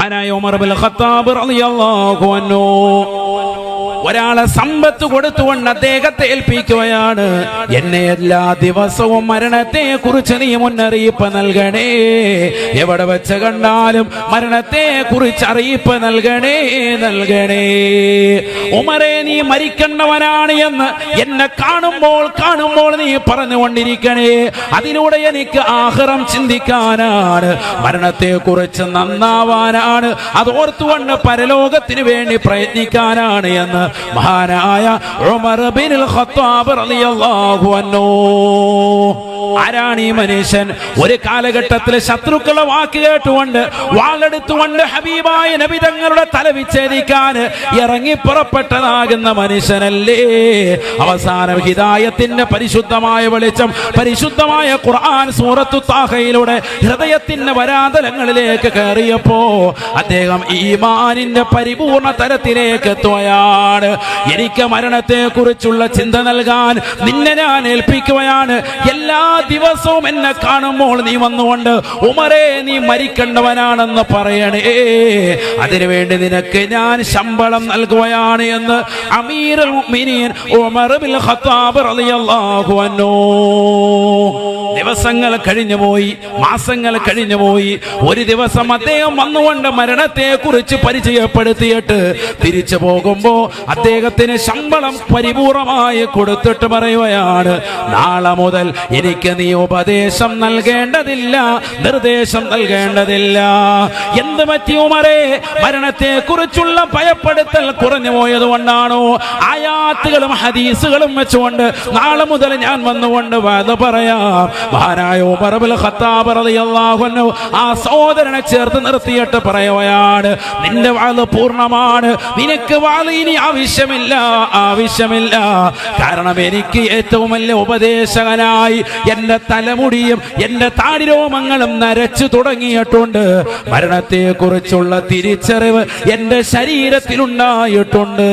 മഹാനായ Umar bin Khattab റളിയല്ലാഹു അൻഹു. ഒരാളെ സമ്പത്ത് കൊടുത്തുകൊണ്ട് അദ്ദേഹത്തെ ഏൽപ്പിക്കുകയാണ്. എന്നെ എല്ലാ ദിവസവും മരണത്തെ കുറിച്ച് നീ മുന്നറിയിപ്പ് നൽകണേ. എവിടെ വെച്ച് കണ്ടാലും മരണത്തെ കുറിച്ച് അറിയിപ്പ് നൽകണേ നൽകണേ. ഉമരെ നീ മരിക്കേണ്ടവനാണ് എന്ന് എന്നെ കാണുമ്പോൾ കാണുമ്പോൾ നീ പറഞ്ഞുകൊണ്ടിരിക്കണേ. അതിലൂടെ എനിക്ക് ആഹ്റം ചിന്തിക്കാനാണ്. മരണത്തെ കുറിച്ച് നന്നാവാനാണ്. അത് ഓർത്തുകൊണ്ട് പരലോകത്തിന് വേണ്ടി പ്രയത്നിക്കാനാണ് എന്ന് മഹാനായ ഉമർ ബിനുൽ ഖത്താബ് റളിയല്ലാഹു അൻഹു. ആരാണ് ഈ മനുഷ്യൻ? ഒരു കാലഘട്ടത്തിൽ ശത്രുക്കളെ വാക്ക് കേട്ടുകൊണ്ട് വാളെടുത്തുകൊണ്ട് ഹബീബായ നബി തങ്ങളുടെ തല വിച്ഛേദിക്കാൻ ഇറങ്ങി പുറപ്പെട്ടതാകുന്ന മനുഷ്യനല്ലേ? അവസാനം ഹിതായത്തിന്റെ പരിശുദ്ധമായ വെളിച്ചം പരിശുദ്ധമായ ഖുർആൻ സൂറത്തു താഹയിലൂടെ ഹൃദയത്തിന്റെ വരാതലങ്ങളിലേക്ക് കയറിയപ്പോ അദ്ദേഹം ഈമാനിന്റെ പരിപൂർണ തലത്തിലേക്ക് എത്തുകയാണ്. എനിക്ക് മരണത്തെ കുറിച്ചുള്ള ചിന്ത നൽകാൻ നിന്നെ ഞാൻ ഏൽപ്പിക്കുകയാണ്. എല്ലാ ദിവസവും എന്നെ കാണുമ്പോൾ നീ വന്നുകൊണ്ട് ഉമരേ നീ മരിക്കേണ്ടവനാണെന്ന് പറയണേ. അതിനുവേണ്ടി നിനക്ക് ഞാൻ ശമ്പളം നൽകുകയാണ് എന്ന് ഉമർ മാസങ്ങൾ ഖത്താബ് റളിയല്ലാഹു അൻഹു ദിവസങ്ങൾ കഴിഞ്ഞുപോയി മാസങ്ങൾ കഴിഞ്ഞുപോയി ഒരു ദിവസം അദ്ദേഹം വന്നുകൊണ്ട് മരണത്തെ കുറിച്ച് പരിചയപ്പെടുത്തിയിട്ട് തിരിച്ചു പോകുമ്പോ അദ്ദേഹത്തിന് ശമ്പളം പരിപൂർണമായി കൊടുത്തിട്ട് പറയുകയാണ് നാളെ മുതൽ എനിക്ക് നീ ഉപദേശം നൽകേണ്ടതില്ല നിർദ്ദേശം നൽകേണ്ടതില്ല. എന്ത് പറ്റിയുമറേ മരണത്തെ കുറിച്ചുള്ള ഭയപ്പെടുത്തൽ കുറഞ്ഞു പോയത് കൊണ്ടാണോ ആയാത്തുകളും ഹദീസുകളും വെച്ചുകൊണ്ട് നാളെ മുതൽ ഞാൻ വന്നുകൊണ്ട് പറയാം. മഹാനായ ഉമർ ഇബ്നുൽ ഖത്താബ് ആ സഹോദരനെ ചേർത്ത് നിർത്തിയിട്ട് പറയുകയാണ് നിന്റെ വാൾ പൂർണമാണ് നിനക്ക് വാൾ ഇനി ആവശ്യമില്ല ആവശ്യമില്ല. കാരണം എനിക്ക് ഏറ്റവും വലിയ ഉപദേശകനായി എന്റെ തലമുടിയും എന്റെ താടിരോമങ്ങളും നരച്ചു തുടങ്ങിയിട്ടുണ്ട്. മരണത്തെ കുറിച്ചുള്ള തിരിച്ചറിവ് എന്റെ ശരീരത്തിലുണ്ടായിട്ടുണ്ട്.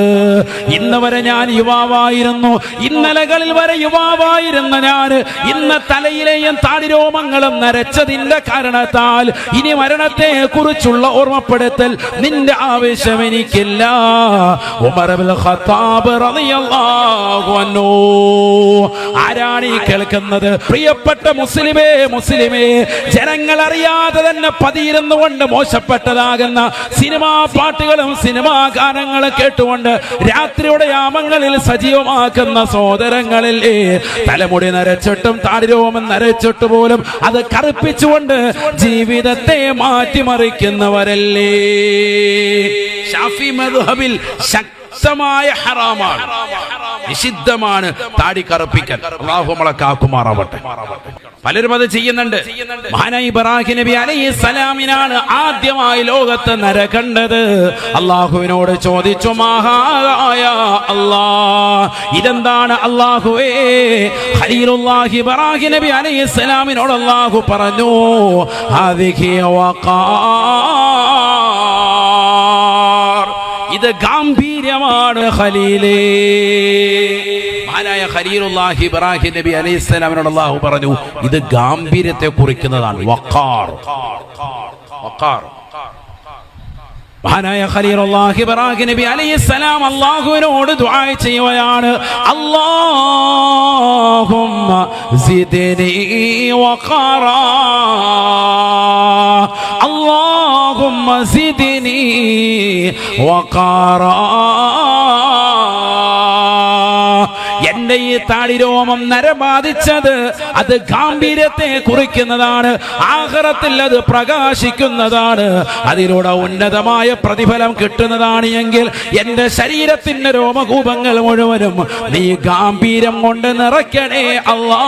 ഇന്ന് വരെ ഞാൻ യുവാവായിരുന്നു. ഇന്നലകളിൽ വരെ യുവാവായിരുന്ന ഞാൻ ഇന്ന് തലയിലെയും താടിരോമങ്ങളും നരച്ചതിന്റെ കാരണത്താൽ ഇനി മരണത്തെ കുറിച്ചുള്ള ഓർമ്മപ്പെടുത്തൽ നിന്റെ ആവശ്യം എനിക്കില്ല. ഉമർ ആരാണ് ഈ കേൾക്കുന്നത്? പ്രിയപ്പെട്ട മുസ്ലിമേ മുസ്ലിമേ ജനങ്ങൾ അറിയാതെ തന്നെ പതിയിരുന്നു കൊണ്ട് മോശപ്പെട്ടതാകുന്ന സിനിമാ പാട്ടുകളും സിനിമാ ഗാനങ്ങളും കേട്ടുകൊണ്ട് രാത്രിയുടെ യാമങ്ങളിൽ സജീവമാക്കുന്ന സോദരങ്ങളില്ലേ തലമുടി നരച്ചിട്ടും താടിരോമം നരച്ചിട്ട് പോലും അത് കറുപ്പിച്ചുകൊണ്ട് ജീവിതത്തെ മാറ്റിമറിക്കുന്നവരല്ലേ? ഷാഫി മദ്ഹബിൽ ശക്തമായ ഹറാമാണ്. നിഷിദ്ധമാണ് താടി കറുപ്പിക്കൽ. അള്ളാഹു കാക്കുമാറാവട്ടെ. പലരും അത് ചെയ്യുന്നുണ്ട്. ഇബ്രാഹിം നബി അലൈഹി സലാമിനാണ് ആദ്യമായി ലോകത്ത് നര കണ്ടത്. അള്ളാഹുവിനോട് ചോദിച്ചു മഹായ അല്ലാ ഇതെന്താണ് അള്ളാഹുവേ? ഖലീലുല്ലാഹി ബറാഖി നബി അലൈഹി സലാമിനോട് അള്ളാഹു പറഞ്ഞു ഹാദിഹി വഖാർ ഇത് ഗാംഭീര്യമാണ് ഖലീലേ. മഹാനായ ഖലീലുല്ലാഹി ഇബ്രാഹിം നബി അലൈഹി സ്വലാമിനോട് അള്ളാഹു പറഞ്ഞു ഇത് ഗാംഭീര്യത്തെ കുറിക്കുന്നതാണ്. വഖാർ. വഖാർ. മഹാനായ ഖലീലുല്ലാഹി ഇബ്രാഹിം നബി അലൈഹി സലാം അല്ലാഹുവിനോട് ദുആ ചെയ്യുകയാണ്. അല്ലാഹുമ്മ സിദ്നി വഖാറാ. അല്ലാഹുമ്മ സിദ്നി വഖാറാ ഈ താടിരോമം നരബാധിച്ചത് അത് ഗാംഭീര്യത്തെ കുറിക്കുന്നതാണ്. ആഹ്റത്തിൽ അത് പ്രകാശിക്കുന്നതാണ്. അതിലൂടെ ഉന്നതമായ പ്രതിഫലം കിട്ടുന്നതാണ് എങ്കിൽ എന്റെ ശരീരത്തിന്റെ രോമകൂപങ്ങൾ മുഴുവനും നീ ഗാംഭീര്യം കൊണ്ട് നിറയ്ക്കണേ അള്ളാ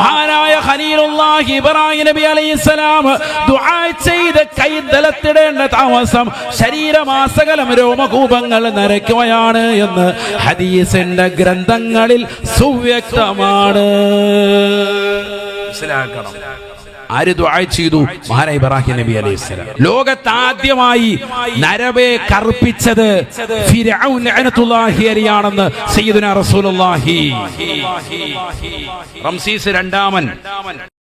മഹാനായ ഖലീലുല്ലാഹി ഇബ്രാഹിം നബി അലൈഹിസ്സലാം ദുആ ചെയ്ത് കൈതലത്തിടേണ്ട താമസം ശരീരമാസകലം രോമകൂപങ്ങൾ നരയ്ക്കുകയാണ് എന്ന് ഹദീസിന്റെ ഗ്രന്ഥങ്ങളിൽ സുവ്യക്തമാണ്. മനസ്സിലാക്കണം. ആര് ദുആ ചെയ്തു? മഹാന ഇബ്രാഹിം നബി അലൈഹിസ്സലാം ലോകത്താദ്യമായി നരവെ കറുപ്പിച്ചത് ഫിർഔൻ ലഅനത്തുല്ലാഹി അലിയാണെന്ന് സയ്യിദുനാ റസൂലുള്ളാഹി. റംസീസ് രണ്ടാമൻ.